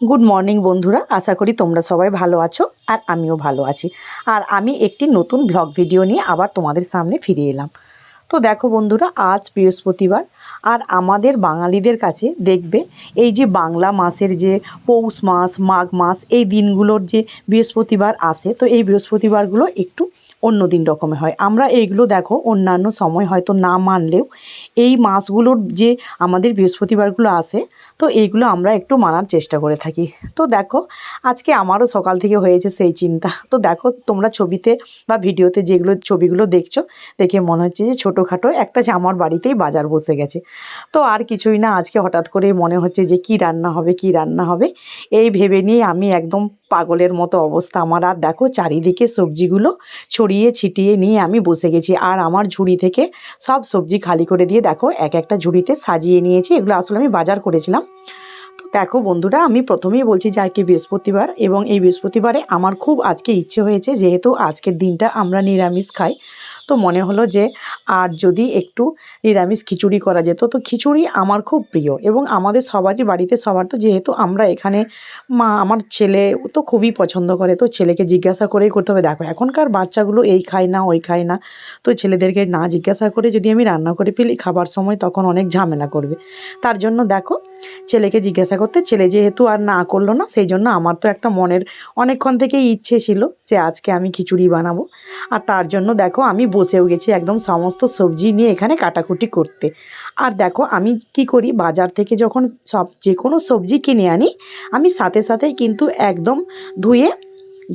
Good morning বন্ধুরা। আশা করি তোমরা সবাই ভালো আছো আর আমিও ভালো আছি। আর আমি একটি নতুন ব্লগ ভিডিও নিয়ে আবার তোমাদের সামনে ফিরে এলাম। তো দেখো বন্ধুরা, আজ বৃহস্পতিবার, আর আমাদের বাঙালিদের কাছে দেখবে এই যে বাংলা মাসের যে পৌষ মাস, মাঘ মাস, এই দিনগুলোর যে বৃহস্পতিবার আসে, তো এই বৃহস্পতিবারগুলো একটু অন্য দিন রকমে হয়। আমরা এইগুলো দেখো, অন্যান্য সময় হয়তো না মানলেও এই মাসগুলোর যে আমাদের বৃহস্পতিবারগুলো আসে তো এইগুলো আমরা একটু মানার চেষ্টা করে থাকি। তো দেখো, আজকে আমারও সকাল থেকে হয়েছে সেই চিন্তা। তো দেখো, তোমরা ছবিতে বা ভিডিওতে যেগুলো ছবিগুলো দেখছ, দেখে মনে হচ্ছে যে ছোটোখাটো একটা যে আমার বাড়িতেই বাজার বসে গেছে। তো আর কিছুই না, আজকে হঠাৎ করে মনে হচ্ছে যে কি রান্না হবে, কি রান্না হবে, এই ভেবে নিয়ে আমি একদম পাগলের মতো অবস্থা। আমার আর দেখো, চারিদিকে সবজিগুলো ছড়িয়ে ছিটিয়ে নিয়ে আমি বসে গেছি। আর আমার ঝুড়ি থেকে সব সবজি খালি করে দিয়ে দেখো, এক একটা ঝুড়িতে সাজিয়ে নিয়েছি। এগুলো আসলে আমি বাজার করেছিলাম। দেখো বন্ধুরা, আমি প্রথমেই বলছি যে আজকে বৃহস্পতিবার এবং এই বৃহস্পতিবারে আমার খুব আজকে ইচ্ছে হয়েছে, যেহেতু আজকের দিনটা আমরা নিরামিষ খাই। তো মনে হলো যে আর যদি একটু নিরামিষ খিচুড়ি করা যেত, তো খিচুড়ি আমার খুব প্রিয় এবং আমাদের সবারই বাড়িতে সবার তো, যেহেতু আমরা এখানে মা, আমার ছেলে তো খুবই পছন্দ করে, তো ছেলেকে জিজ্ঞাসা করেই করতে হবে, দেখো এখনকার বাচ্চাগুলো এই খায় না, ওই খায় না। তো ছেলেদেরকে না জিজ্ঞাসা করে যদি আমি রান্না করে ফেলি, খাবার সময় তখন অনেক ঝামেলা করবে। তার জন্য দেখো ছেলেকে জিজ্ঞাসা করতে, ছেলে যেহেতু আর না করল না, সেই জন্য আমার তো একটা মনের অনেকক্ষণ থেকেই ইচ্ছে ছিল যে আজকে আমি খিচুড়ি বানাবো। আর তার জন্য দেখো আমি বসেও গেছি একদম সমস্ত সবজি নিয়ে এখানে কাটাকুটি করতে। আর দেখো আমি কি করি, বাজার থেকে যখন সব যে কোনো সবজি কিনে আনি, আমি সাথে সাথেই কিন্তু একদম ধুয়ে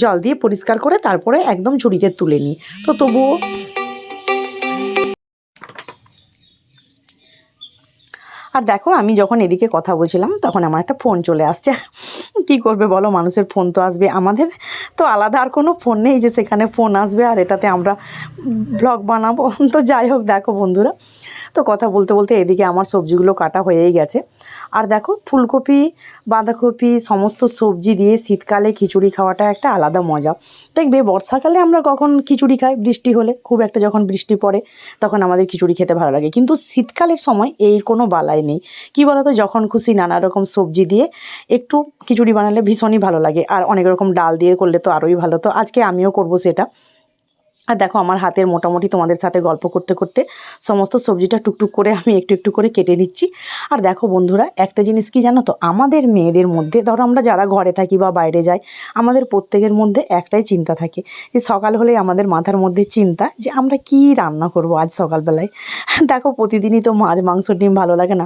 জল দিয়ে পরিষ্কার করে তারপরে একদম ঝুড়িতে তুলে নিই। তো তবুও আর দেখো, আমি যখন এদিকে কথা বলছিলাম, তখন আমার একটা ফোন চলে আসছে। কি করবে বলো, মানুষের ফোন তো আসবে। আমাদের তো আলাদা আর কোনো ফোন নেই যে সেখানে ফোন আসবে আর এটাতে আমরা ব্লগ বানাবো। তো যাই হোক, দেখো বন্ধুরা তো কথা বলতে বলতে এদিকে আমার সবজিগুলো কাটা হয়েই গেছে। আর দেখো, ফুলকপি, বাঁধাকপি, সমস্ত সবজি দিয়ে শীতকালে খিচুড়ি খাওয়াটা একটা আলাদা মজা। দেখবে বর্ষাকালে আমরা কখন খিচুড়ি খাই, বৃষ্টি হলে, খুব একটা যখন বৃষ্টি পড়ে, তখন আমাদের খিচুড়ি খেতে ভালো লাগে। কিন্তু শীতকালের সময় এই কোনো বালাই নেই। কি বলতো, যখন খুশি নানা রকম সবজি দিয়ে একটু খিচুড়ি বানালে ভীষণই ভালো লাগে। আর অনেক রকম ডাল দিয়ে করলে তো আরোই ভালো। তো আজকে আমিও করব সেটা। আর দেখো, আমার হাতের মোটামুটি তোমাদের সাথে গল্প করতে করতে সমস্ত সবজিটা টুকটুক করে আমি একটু একটু করে কেটে নিচ্ছি। আর দেখো বন্ধুরা, একটা জিনিস কি জানো তো? আমাদের মেয়েদের মধ্যে, ধরো আমরা যারা ঘরে থাকি বা বাইরে যাই, আমাদের প্রত্যেকের মধ্যে একটাই চিন্তা থাকে। যে সকাল হলেই আমাদের মাথার মধ্যে চিন্তা যে আমরা কি রান্না করব আজ সকালবেলায়। দেখো, প্রতিদিনই তো মাছ, মাংস, ডিম ভালো লাগে না।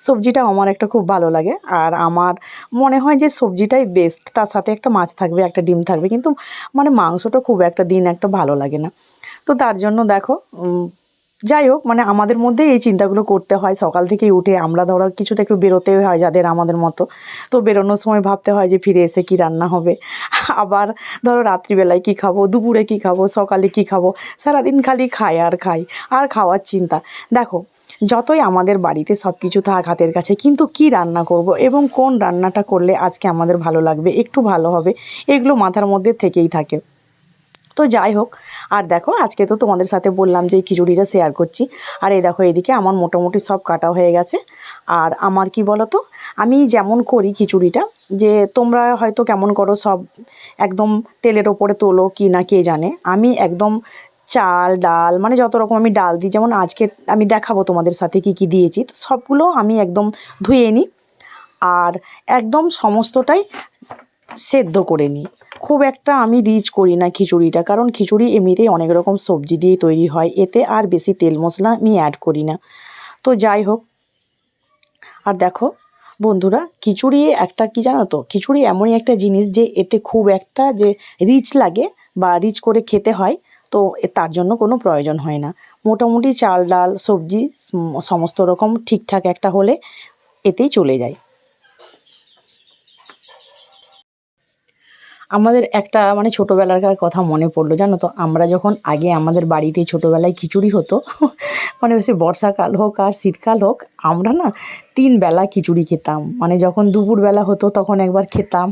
সবজিটা আমার একটা খুব ভালো লাগে। আর আমার মনে হয় যে সবজিটাই বেস্ট তার সাথে একটা মাছ থাকবে, একটা ডিম থাকবে। কিন্তু মানে মাংসটা খুব একটা দিন একটা ভালো লাগে না। তো তার জন্য দেখো যাই হোক মানে আমাদের মধ্যে এই চিন্তাগুলো করতে হয়। সকাল থেকেই উঠে আমরা ধরো কিছুটা একটু বেরোতে হয় যাদের আমাদের মতো। তো বেরোনোর সময় ভাবতে হয় যে ফিরে এসে কি রান্না হবে? আবার ধরো রাত্রিবেলায় কি খাব? দুপুরে কি খাব? সকালে কি খাব? সারাদিন খালি খাই আর খাই, আর খাওয়ার চিন্তা। দেখো, যতই আমাদের বাড়িতে সব কিছু থাক হাতের কাছে, কিন্তু কি রান্না করব এবং কোন রান্নাটা করলে আজকে আমাদের ভালো লাগবে, একটু ভালো হবে, এগুলো মাথার মধ্যে থেকেই থাকে। তো যাই হোক, আর দেখো আজকে তো তোমাদের সাথে বললাম যে এই খিচুড়িটা শেয়ার করছি। আর এই দেখো এদিকে আমার মোটামুটি সব কাটা হয়ে গেছে। আর আমার কি বলো তো আমি যেমন করি খিচুড়িটা, যে তোমরা হয়তো কেমন করো সব একদম তেলের ওপরে তোলো কি না কে জানে। আমি একদম চাল, ডাল মানে যত রকম আমি ডাল দিই, যেমন আজকে আমি দেখাবো তোমাদের সাথে কি কি দিয়েছি, তো সবগুলো আমি একদম ধুয়ে নিই। আর একদম সমস্তটাই সেদ্ধ করে নিই। খুব একটা আমি রিচ করি না খিচুড়িটা, কারণ খিচুড়ি এমনিতেই অনেক রকম সবজি দিয়ে তৈরি হয়, এতে আর বেশি তেল মশলা আমি অ্যাড করি না। তো যাই হোক, আর দেখো বন্ধুরা, খিচুড়ি একটা কি জানো তো, খিচুড়ি এমনই একটা জিনিস যে এতে খুব একটা যে রিচ লাগে বা রিচ করে খেতে হয়, তো তার জন্য কোনো প্রয়োজন হয় না। মোটামুটি চাল, ডাল, সবজি সমস্ত রকম ঠিকঠাক একটা হলে এতেই চলে যায়। আমাদের একটা মানে ছোটোবেলাকার কথা মনে পড়ল, জানো তো? আমরা যখন আগে আমাদের বাড়িতে ছোটোবেলায় খিচুড়ি হতো মানে সে বর্ষাকাল হোক আর শীতকাল হোক, আমরা না তিন বেলা খিচুড়ি খেতাম। মানে যখন দুপুরবেলা হতো তখন একবার খেতাম।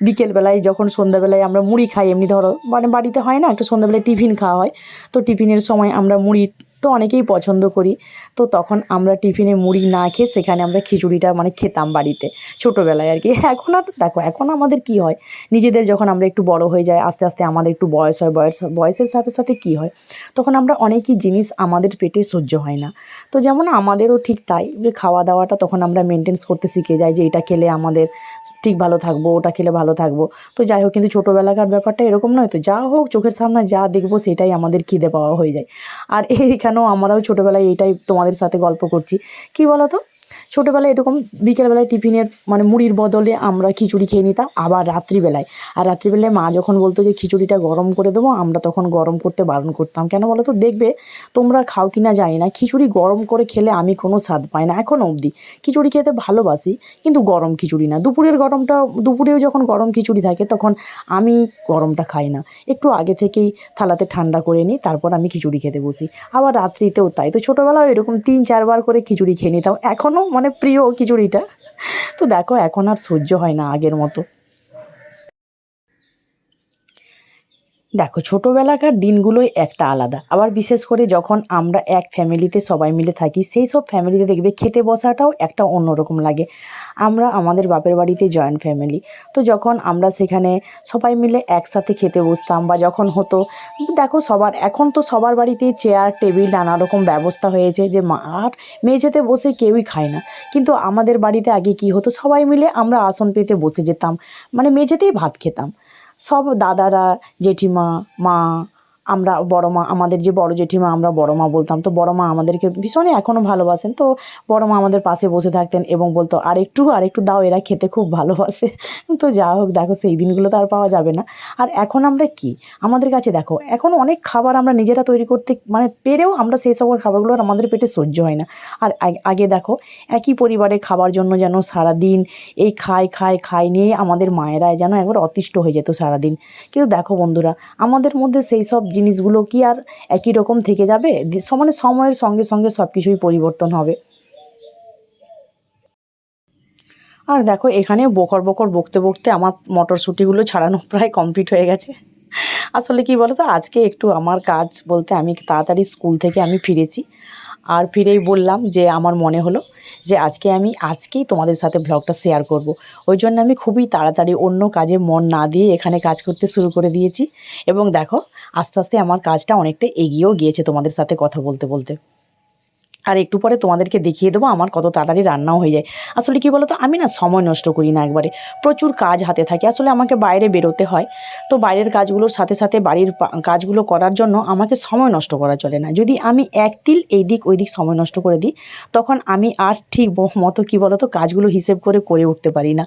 বিকেলবেলায় যখন সন্ধ্যাবেলায় আমরা মুড়ি খাই, এমনি ধরো মানে বাড়িতে হয় না, একটু সন্ধ্যাবেলায় টিফিন খাওয়া হয়। তো টিফিনের সময় আমরা মুড়ি তো অনেকেই পছন্দ করি। তো তখন আমরা টিফিনে মুড়ি না খেয়ে সেখানে আমরা খিচুড়িটা মানে খেতাম বাড়িতে, ছোটোবেলায় আর কি। এখন আর দেখো, এখন আমাদের কি হয়? নিজেদের যখন আমরা একটু বড় হয়ে যাই, আস্তে আস্তে আমাদের একটু বয়স হয়, বয়স, বয়সের সাথে সাথে কি হয়? তখন আমরা অনেকই জিনিস আমাদের পেটে সহ্য হয় না। তো যেমন আমাদেরও ঠিক তাই যে খাওয়া দাওয়াটা তখন আমরা মেনটেন্স করতে শিখে যাই যে এটা খেলে আমাদের ঠিক ভালো থাকব, ওটা খেলে ভালো থাকব। তো যাই হোক, কিন্তু ছোটোবেলাকার ব্যাপারটা এরকম নয় তো, যা হোক চোখের সামনে যা দেখব সেটাই আমাদের খিদে পাওয়া হয়ে যায়। আর এইখানেও আমরাও ছোটোবেলায় এইটাই তোমাদের সাথে গল্প করছি। কী বলো তো ছোটোবেলায় এরকম বিকেলবেলায় টিফিনের মানে মুড়ির বদলে আমরা খিচুড়ি খেয়ে নিতাম, আবার রাত্রিবেলায়। আর রাত্রিবেলায় মা যখন বলতো যে, খিচুড়িটা গরম করে দেবো আমরা তখন গরম করতে বারণ করতাম। কেন বলো তো দেখবে তোমরা খাও কি না জানি না। খিচুড়ি গরম করে খেলে আমি কোনো স্বাদ পাই না এখনও অবধি। খিচুড়ি খেতে ভালোবাসি, কিন্তু গরম খিচুড়ি না। দুপুরের গরমটা, দুপুরেও যখন গরম খিচুড়ি থাকে, তখন আমি গরমটা খাই না। একটু আগে থেকেই থালাতে ঠান্ডা করে নিই, তারপর আমি খিচুড়ি খেতে বসি। আবার রাত্রিতেও তাই। তো ছোটোবেলায় এরকম তিন, চারবার করে খিচুড়ি খেয়ে নিতাম। এখনও মানে প্রিয় খিচুড়িটা। তো দেখো এখন আর সহ্য হয় না আগের মতো। দেখো, ছোটোবেলাকার দিনগুলোই একটা আলাদা। আবার বিশেষ করে যখন আমরা এক ফ্যামিলিতে সবাই মিলে থাকি, সেই সব ফ্যামিলিতে দেখবে খেতে বসাটাও একটা অন্যরকম লাগে। আমরা আমাদের বাপের বাড়িতে জয়েন্ট ফ্যামিলি তো যখন আমরা সেখানে সবাই মিলে একসাথে খেতে বসতাম বা যখন হতো, দেখো সবার, এখন তো সবার বাড়িতেই চেয়ার টেবিল নানা রকম ব্যবস্থা হয়েছে যে মা আর মেঝেতে বসে কেউই খায় না। কিন্তু আমাদের বাড়িতে আগে কি হতো? সবাই মিলে আমরা আসন পেতে বসে যেতাম মানে মেঝেতেই ভাত খেতাম। সব দাদারা জেঠিমা মা আমরা বড় মা, আমাদের যে বড় জেঠিমা, আমরা বড় মা বলতাম। তো বড় মা আমাদেরকে ভীষণই এখনও ভালোবাসেন। তো বড় মা আমাদের পাশে বসে থাকতেন এবং বলতো আর একটু আর একটু দাও, এরা খেতে খুব ভালোবাসে। তো যা হোক, দেখো, সেই দিনগুলো তো আর পাওয়া যাবে না। আর এখন আমরা কি? আমাদের কাছে দেখো, এখন অনেক খাবার আমরা নিজেরা তৈরি করতে মানে পেরেও আমরা সেই সব খাবারগুলো আমাদের পেটে সহ্য হয় না। আর আগে দেখো, একই পরিবারে খাবার জন্য যেন সারাদিন এই খায় খায় খায় নিয়ে আমাদের মায়েরা যেন একবার অতিষ্ঠ হয়ে যেত সারাদিন। কিন্তু দেখো বন্ধুরা, আমাদের মধ্যে সেই সব জিনিসগুলো কি আর একই রকম থেকে যাবে? সমানে সময়ের সঙ্গে সঙ্গে সব কিছুই পরিবর্তন হবে। আর দেখো, এখানে বকর বকর বকতে বকতে আমার মটরশুঁটিগুলো ছাড়ানো প্রায় কমপ্লিট হয়ে গেছে। আসলে কি বলো তো আজকে একটু আমার কাজ বলতে আমি তাড়াতাড়ি স্কুল থেকে আমি ফিরেছি। আর ফিরেই বললাম যে আমার মনে হলো যে আজকে আমি আজকেই তোমাদের সাথে ব্লগটা শেয়ার করব। ওই জন্য আমি খুবই তাড়াতাড়ি অন্য কাজে মন না দিয়ে এখানে কাজ করতে শুরু করে দিয়েছি এবং দেখো, আস্তে আস্তে আমার কাজটা অনেকটা এগিয়েও গিয়েছে তোমাদের সাথে কথা বলতে বলতে আর একটু পরে তোমাদেরকে দেখিয়ে দেবো আমার কত তাড়াতাড়ি রান্নাও হয়ে যায়। আসলে কি বলো তো আমি না সময় নষ্ট করি না একবারে। প্রচুর কাজ হাতে থাকে। আসলে আমাকে বাইরে বেরোতে হয়। তো বাইরের কাজগুলোর সাথে সাথে বাড়ির কাজগুলো করার জন্য আমাকে সময় নষ্ট করা চলে না। যদি আমি এক তিল এই দিক ওই দিক সময় নষ্ট করে দিই, তখন আমি আর ঠিক মতো কী বলো তো কাজগুলো হিসেব করে করে উঠতে পারি না।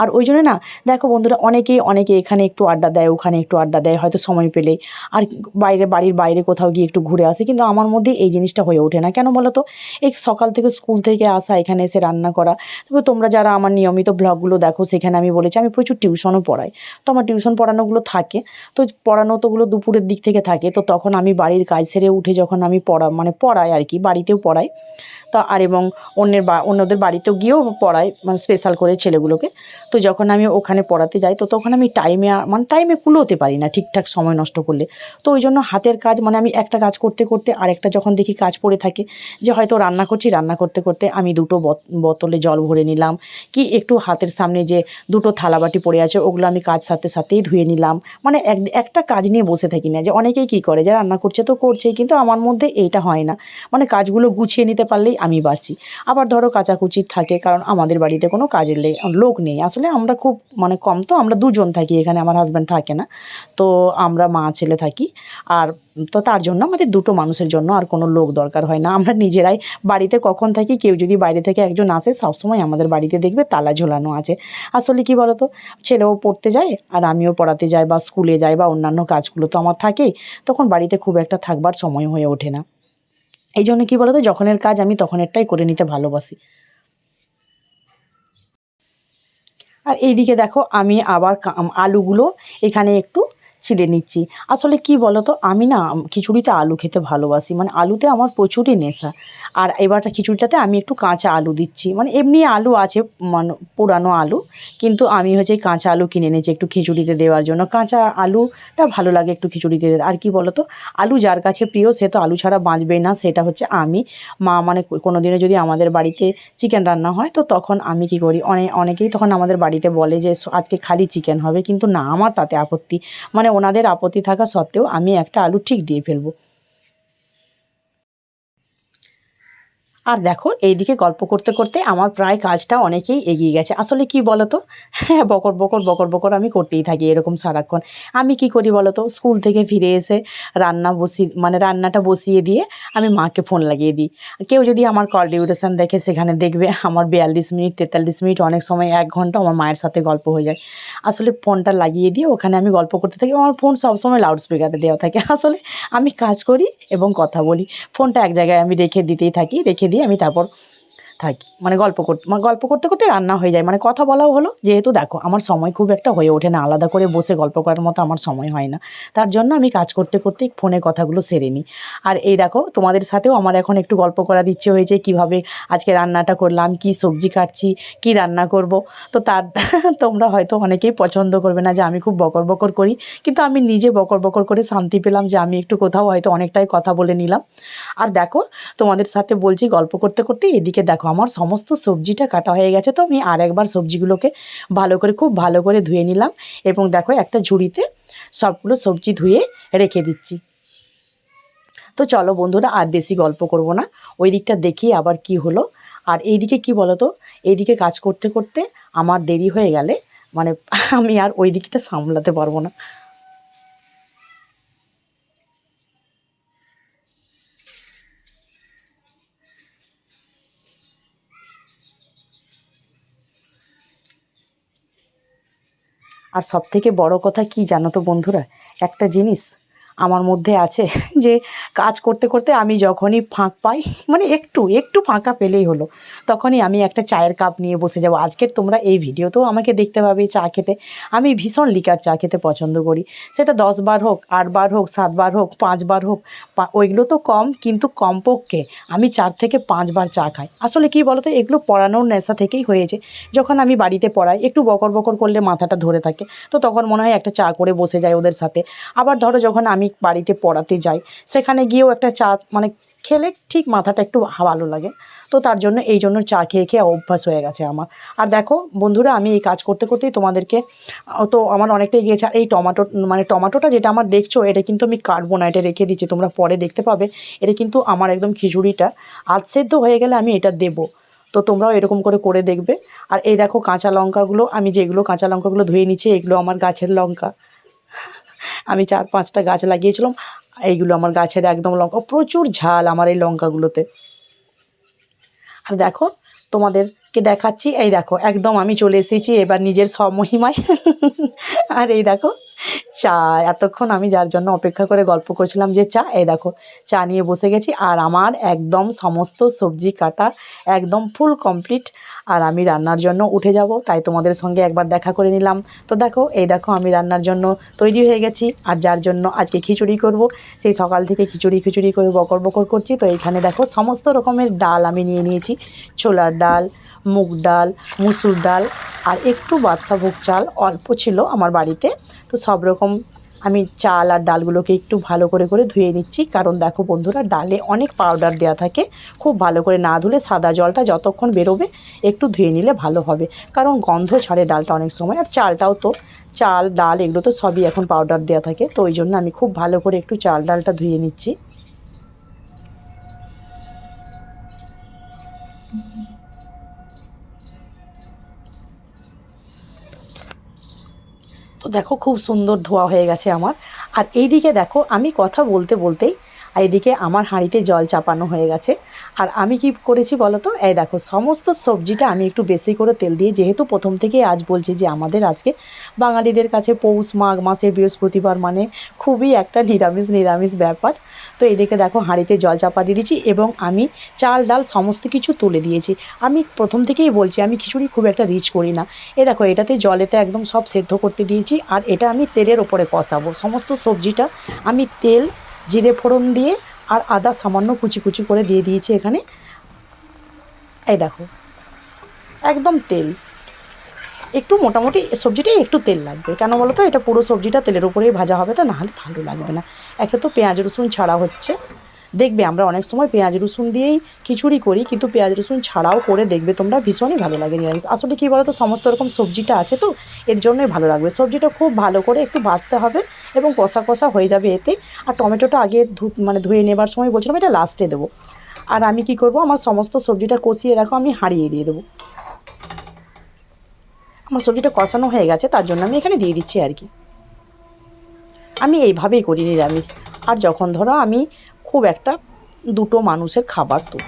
আর ওই জন্য না, দেখো বন্ধুরা, অনেকেই, অনেকে এখানে একটু আড্ডা দেয়, ওখানে একটু আড্ডা দেয়, হয়তো সময় পেলে আর বাইরে, বাড়ির বাইরে কোথাও গিয়ে একটু ঘুরে আসে, কিন্তু আমার মধ্যে এই জিনিসটা হয়ে ওঠে না। কেন বলো তো এই সকাল থেকে স্কুল থেকে আসা, এখানে এসে রান্না করা। তবে তোমরা যারা আমার নিয়মিত ব্লগগুলো দেখো, সেখানে আমি বলেছি, আমি প্রচুর টিউশনও পড়াই। তো আমার টিউশন পড়ানোগুলো থাকে। তো পড়ানো তোগুলো দুপুরের দিক থেকে থাকে। তো তখন আমি বাড়ির কাজ সেরে উঠে যখন আমি পড়া মানে পড়াই আর কি, বাড়িতেও পড়াই। তা আর এবং অন্যের বা, অন্যদের বাড়িতেও গিয়েও পড়াই মানে স্পেশাল করে ছেলেগুলোকে। তো যখন আমি ওখানে পড়াতে যাই, তো তখন আমি টাইমে মানে টাইমে কুলোতে পারি না ঠিকঠাক সময় নষ্ট করলে। তো ওই জন্য হাতের কাজ মানে আমি একটা কাজ করতে করতে আরেকটা যখন দেখি কাজ পড়ে থাকে যে হয়তো রান্না করছি, রান্না করতে করতে আমি দুটো বোত- বোতলে জল ভরে নিলাম। কি একটু হাতের সামনে যে দুটো থালাবাটি পড়ে আছে, ওগুলো আমি কাজ সাথে সাথেই ধুয়ে নিলাম। মানে এক, একটা কাজ নিয়ে বসে থাকি না যে অনেকেই কী করে, যে রান্না করছে তো করছেই, কিন্তু আমার মধ্যে এইটা হয় না। মানে কাজগুলো গুছিয়ে নিতে পারলেই আমি বাঁচি। আবার ধরো কাচাকুচি থাকে, কারণ আমাদের বাড়িতে কোনো কাজের লোক নেই। আসলে আমরা খুব মানে কম তো, আমরা দুজন থাকি, এখানে আমার হাজব্যান্ড থাকে না। তো আমরা মা ছেলে থাকি। আর তো তার জন্য আমাদের দুটো মানুষের জন্য আর কোনো লোক দরকার হয় না। আমরা নিজেরাই বাড়িতে কখন থাকি, কেউ যদি বাইরে থেকে একজন আসে, সবসময় আমাদের বাড়িতে দেখবে তালা ঝোলানো আছে। আসলে কি বলতো? ছেলেও পড়তে যায় আর আমিও পড়াতে যাই বা স্কুলে যাই বা অন্যান্য কাজগুলো তো আমার থাকেই, তখন বাড়িতে খুব একটা থাকবার সময় হয়ে ওঠে না। এই জন্য কী বলতো? যখনের কাজ আমি তখনেরটাই করে নিতে ভালোবাসি। আর এইদিকে দেখো, আমি আবার আলুগুলো এখানে একটু ছিলে নিচ্ছি। আসলে কি বলো তো আমি না খিচুড়িতে আলু খেতে ভালোবাসি। মানে আলুতে আমার প্রচুরই নেশা। আর এবারটা খিচুড়িটাতে আমি একটু কাঁচা আলু দিচ্ছি। মানে এমনি আলু আছে মানে পুরানো আলু। কিন্তু আমি হচ্ছে কাঁচা আলু কিনে এনেছি একটু খিচুড়িতে দেওয়ার জন্য। কাঁচা আলুটা ভালো লাগে একটু খিচুড়িতে আর কি বলো তো আলু যার কাছে প্রিয়, সে তো আলু ছাড়া বাঁচবেই না। সেটা হচ্ছে আমি। মা মানে কোনো দিনে যদি আমাদের বাড়িতে চিকেন রান্না হয়, তো তখন আমি কি করি? অনেক অনেকেই তখন আমাদের বাড়িতে বলে যে আজকে খালি চিকেন হবে। কিন্তু না, আমার তাতে আপত্তি। মানে ওনাদের আপত্তি থাকা সত্ত্বেও আমি একটা আলু ঠিক দিয়ে ফেলব। আর দেখো, এইদিকে গল্প করতে করতে আমার প্রায় কাজটা অনেকেই এগিয়ে গেছে। আসলে কি বলো তো হ্যাঁ বকর বকর বকর বকর আমি করতেই থাকি এরকম সারাক্ষণ। আমি কি করি বলো তো স্কুল থেকে ফিরে এসে রান্না বসিয়ে মানে রান্নাটা বসিয়ে দিয়ে আমি মাকে ফোন লাগিয়ে দিই। কেউ যদি আমার কল ডিউরেশন দেখে, সেখানে দেখবে আমার বিয়াল্লিশ মিনিট, তেতাল্লিশ মিনিট অনেক সময়, এক ঘণ্টা আমার মায়ের সাথে গল্প হয়ে যায়। আসলে ফোনটা লাগিয়ে দিয়ে ওখানে আমি গল্প করতে থাকি। আমার ফোন সবসময় লাউড স্পিকারে দেওয়া থাকে। আসলে আমি কাজ করি এবং কথা বলি। ফোনটা এক জায়গায় আমি রেখে দিতেই থাকি, রেখে দিয়ে আমি তারপর থাকি। মানে গল্প করতে মানে গল্প করতে করতে রান্না হয়ে যায়। মানে কথা বলাও হলো, যেহেতু দেখো আমার সময় খুব একটা হয়ে ওঠে না। আলাদা করে বসে গল্প করার মতো আমার সময় হয় না। তার জন্য আমি কাজ করতে করতে ফোনে কথাগুলো সেরে নিই। আর এই দেখো, তোমাদের সাথেও আমার এখন একটু গল্প করার ইচ্ছে হয়েছে, কীভাবে আজকে রান্নাটা করলাম, কি সবজি কাটছি, কি রান্না করব। তো তার, তোমরা হয়তো অনেকেই পছন্দ করবে না যে আমি খুব বকর বকর করি। কিন্তু আমি নিজে বকর বকর করে শান্তি পেলাম যে আমি একটু কোথাও হয়তো অনেকটাই কথা বলে নিলাম। আর দেখো, তোমাদের সাথে বলছি গল্প করতে করতে এদিকে দেখো আমার সমস্ত সবজিটা কাটা হয়ে গেছে, তো আমি আর একবার সবজিগুলোকে ভালো করে, খুব ভালো করে ধুয়ে নিলাম এবং দেখো একটা ঝুড়িতে সবগুলো সবজি ধুয়ে রেখে দিচ্ছি। তো চলো বন্ধুরা, আর বেশি গল্প করব না, ওই দিকটা দেখি আবার কি হলো। আর এইদিকে কি বলো তো এইদিকে কাজ করতে করতে আমার দেরি হয়ে গেলে মানে আমি আর ওই দিকটা সামলাতে পারব না। আর সব থেকে বড় কথা কি জানো তো বন্ধুরা? একটা জিনিস আমার মধ্যে আছে যে কাজ করতে করতে আমি যখনই ফাঁক পাই মানে একটু একটু ফাঁকা পেলেই হলো। তখনই আমি একটা চায়ের কাপ নিয়ে বসে যাব। আজকের তোমরা এই ভিডিওতেও আমাকে দেখতে পাবে চা খেতে। আমি ভীষণ লিকার চা খেতে পছন্দ করি। সেটা দশ বার হোক, আট বার হোক, সাত বার হোক, পাঁচ বার হোক ওইগুলো তো কম, কিন্তু কমপক্ষে আমি চার থেকে পাঁচবার চা খাই। আসলে কি বলতো, এগুলো পড়ানোর নেশা থেকেই হয়েছে। যখন আমি বাড়িতে পড়াই, একটু বকর বকর করলে মাথাটা ধরে থাকে। তো তখন মনে হয় একটা চা করে বসে যায় ওদের সাথে। আবার ধরো যখন আমি বাড়িতে পড়াতে যাই সেখানে গিয়েও একটা চা মানে খেলে ঠিক মাথাটা একটু ভালো লাগে। তো তার জন্য এই জন্য চা খেয়ে খেয়ে অভ্যাস হয়ে গেছে আমার। আর দেখো বন্ধুরা, আমি এই কাজ করতে করতেই তোমাদেরকে তো আমার অনেকটাই গিয়েছে। আর এই টমাটো মানে টমাটোটা যেটা আমার দেখছ, এটা কিন্তু আমি এটা রেখে দিচ্ছি, তোমরা পরে দেখতে পাবে। এটা কিন্তু আমার একদম খিচুড়িটা। আধ সেদ্ধ হয়ে গেলে আমি এটা দেবো। তো তোমরাও এরকম করে করে দেখবে। আর এই দেখো কাঁচা লঙ্কাগুলো, আমি যেগুলো কাঁচা লঙ্কাগুলো ধুয়ে নিচ্ছি, এগুলো আমার গাছের লঙ্কা। আমি চার পাঁচটা গাছ লাগিয়েছিলাম। এইগুলো আমার গাছের একদম লঙ্কা, প্রচুর ঝাল আমার এই লঙ্কাগুলোতে। আর দেখো, তোমাদেরকে দেখাচ্ছি, এই দেখো, একদম আমি চলে এসেছি, এবার নিজের স্বমহিমায়। আর এই দেখো চা, এতক্ষণ আমি যার জন্য অপেক্ষা করে গল্প করছিলাম যে চা, এই দেখো, চা নিয়ে বসে গেছি আর আমার একদম সমস্ত সবজি কাটা একদম ফুল কমপ্লিট আর আমি রান্নার জন্য উঠে যাব, তাই তোমাদের সঙ্গে একবার দেখা করে নিলাম। তো দেখো, এই দেখো, আমি রান্নার জন্য তৈরি হয়ে গেছি আর যার জন্য আজকে খিচুড়ি করব, সেই সকাল থেকে খিচুড়ি খিচুড়ি করে বকর বকর করছি। তো এইখানে দেখো, সমস্ত রকমের ডাল আমি নিয়ে নিয়েছি, ছোলার ডাল মুগ ডাল, মুসুর ডাল আর একটু বাদশাভোগ চাল অল্প ছিল আমার বাড়িতে। তো সব রকম আমি চাল আর ডালগুলোকে একটু ভালো করে করে ধুয়ে নিচ্ছি। কারণ দেখো বন্ধুরা, ডালে অনেক পাউডার দেওয়া থাকে। খুব ভালো করে না ধুলে সাদা জলটা যতক্ষণ বেরোবে, একটু ধুয়ে নিলে ভালো হবে। কারণ গন্ধ ছাড়ে ডালটা অনেক সময়। আর চালটাও তো, চাল, ডাল এগুলো তো সবই এখন পাউডার দেওয়া থাকে। তো ওই জন্য আমি খুব ভালো করে একটু চাল, ডালটা ধুয়ে নিচ্ছি। দেখো খুব সুন্দর ধোয়া হয়ে গেছে আমার। আর এইদিকে দেখো, আমি কথা বলতে বলতেই এদিকে আমার হাঁড়িতে জল চাপানো হয়ে গেছে। আর আমি কি করেছি বলো তো এই দেখো, সমস্ত সবজিটা আমি একটু বেশি করে তেল দিয়ে, যেহেতু প্রথম থেকেই আজ বলছি যে আমাদের আজকে বাঙালিদের কাছে পৌষ, মাঘ মাসের বৃহস্পতিবার মানে খুবই একটা নিরামিষ নিরামিষ ব্যাপার। তো এদিকে দেখো, হাঁড়িতে জল চাপা দিয়ে দিয়েছি এবং আমি চাল, ডাল সমস্ত কিছু তুলে দিয়েছি। আমি প্রথম থেকেই বলছি, আমি খিচুড়ি খুব একটা রিচ করি না। এ দেখো, এটাতে জলেতে একদম সব সেদ্ধ করতে দিয়েছি আর এটা আমি তেলের ওপরে কষাবো। সমস্ত সবজিটা আমি তেল, জিরে ফোড়ন দিয়ে আর আদা সামান্য কুচি কুচি করে দিয়ে দিয়েছি এখানে। এই দেখো, একদম তেল। একটু মোটামুটি সবজিটাই একটু তেল লাগবে। কেন বলো তো, এটা পুরো সবজিটা তেলের উপরেই ভাজা হবে তো, নাহলে ভালো লাগবে না। একটা তো পেঁয়াজ, রসুন ছাড়া হচ্ছে। দেখবে আমরা অনেক সময় পেঁয়াজ, রসুন দিয়েই খিচুড়ি করি, কিন্তু পেঁয়াজ, রসুন ছাড়াও করে দেখবে তোমরা ভীষণই ভালো লাগে নিরামিষ। আসলে কী বলো তো সমস্ত রকম সবজিটা আছে তো, এর জন্যই ভালো লাগবে। সবজিটা খুব ভালো করে একটু ভাজতে হবে এবং কষা কষা হয়ে যাবে এতে। আর টমেটোটা আগে ধু মানে ধুয়ে নেবার সময় বলছিলাম, এটা লাস্টে দেবো। আর আমি কি করব, আমার সমস্ত সবজিটা কষিয়ে রাখো, আমি হারিয়ে দিয়ে দেবো। আমার সবজিটা কষানো হয়ে গেছে, তার জন্য আমি এখানে দিয়ে দিচ্ছি আর কি। আমি এইভাবেই করি, নিরামিষ। আর যখন ধরো আমি খুব একটা দুটো মানুষের খাবার তো।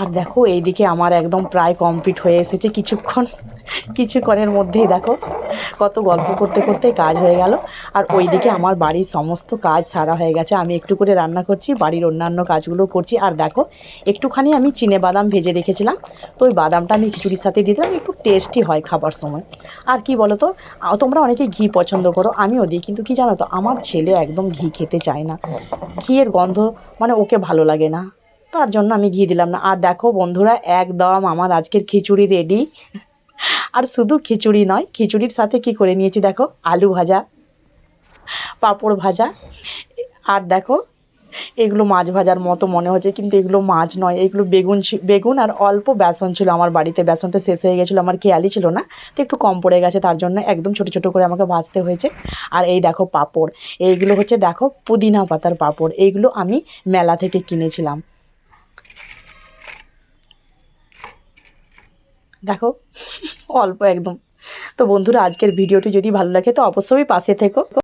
আর দেখো, এইদিকে আমার একদম প্রায় কমপ্লিট হয়ে এসেছে কিছুক্ষণ। কিছুক্ষণের মধ্যেই দেখো, কত গল্প করতে করতে কাজ হয়ে গেল। আর ওইদিকে আমার বাড়ির সমস্ত কাজ সারা হয়ে গেছে। আমি একটু করে রান্না করছি, বাড়ির অন্যান্য কাজগুলো করছি। আর দেখো, একটুখানি আমি চিনে বাদাম ভেজে রেখেছিলাম। তো ওই বাদামটা আমি খিচুড়ির সাথে দিলাম, একটু টেস্টি হয় খাবার সময়। আর কি বলো তো তোমরা অনেকে ঘি পছন্দ করো, আমিও দিই। কিন্তু কি জানো তো, আমার ছেলে একদম ঘি খেতে চায় না। ঘিয়ের গন্ধ মানে ওকে ভালো লাগে না। তার জন্য আমি ঘি দিলাম না। আর দেখো বন্ধুরা, একদম আমার আজকের খিচুড়ি রেডি আর শুধু খিচুড়ি নয়, খিচুড়ির সাথে কি করে নিয়েছি দেখো? আলু ভাজা, পাঁপড় ভাজা, আর দেখো, এগুলো মাছ ভাজার মতো মনে হচ্ছে, কিন্তু এগুলো মাছ নয়, এগুলো বেগুন বেগুন আর অল্প বেসন ছিল আমার বাড়িতে, বেসনটা শেষ হয়ে গেছিল, আমার খেয়ালই ছিল না, তো একটু কম পড়ে গেছে, তার জন্য একদম ছোটো ছোটো করে আমাকে ভাজতে হয়েছে। আর এই দেখো পাঁপড়, এইগুলো হচ্ছে দেখো পুদিনা পাতার পাঁপড়, এইগুলো আমি মেলা থেকে কিনেছিলাম। দেখো অল্প একদম। তো বন্ধুরা আজকের ভিডিওটি যদি ভালো লাগে তো অবশ্যই পাশে থেকো।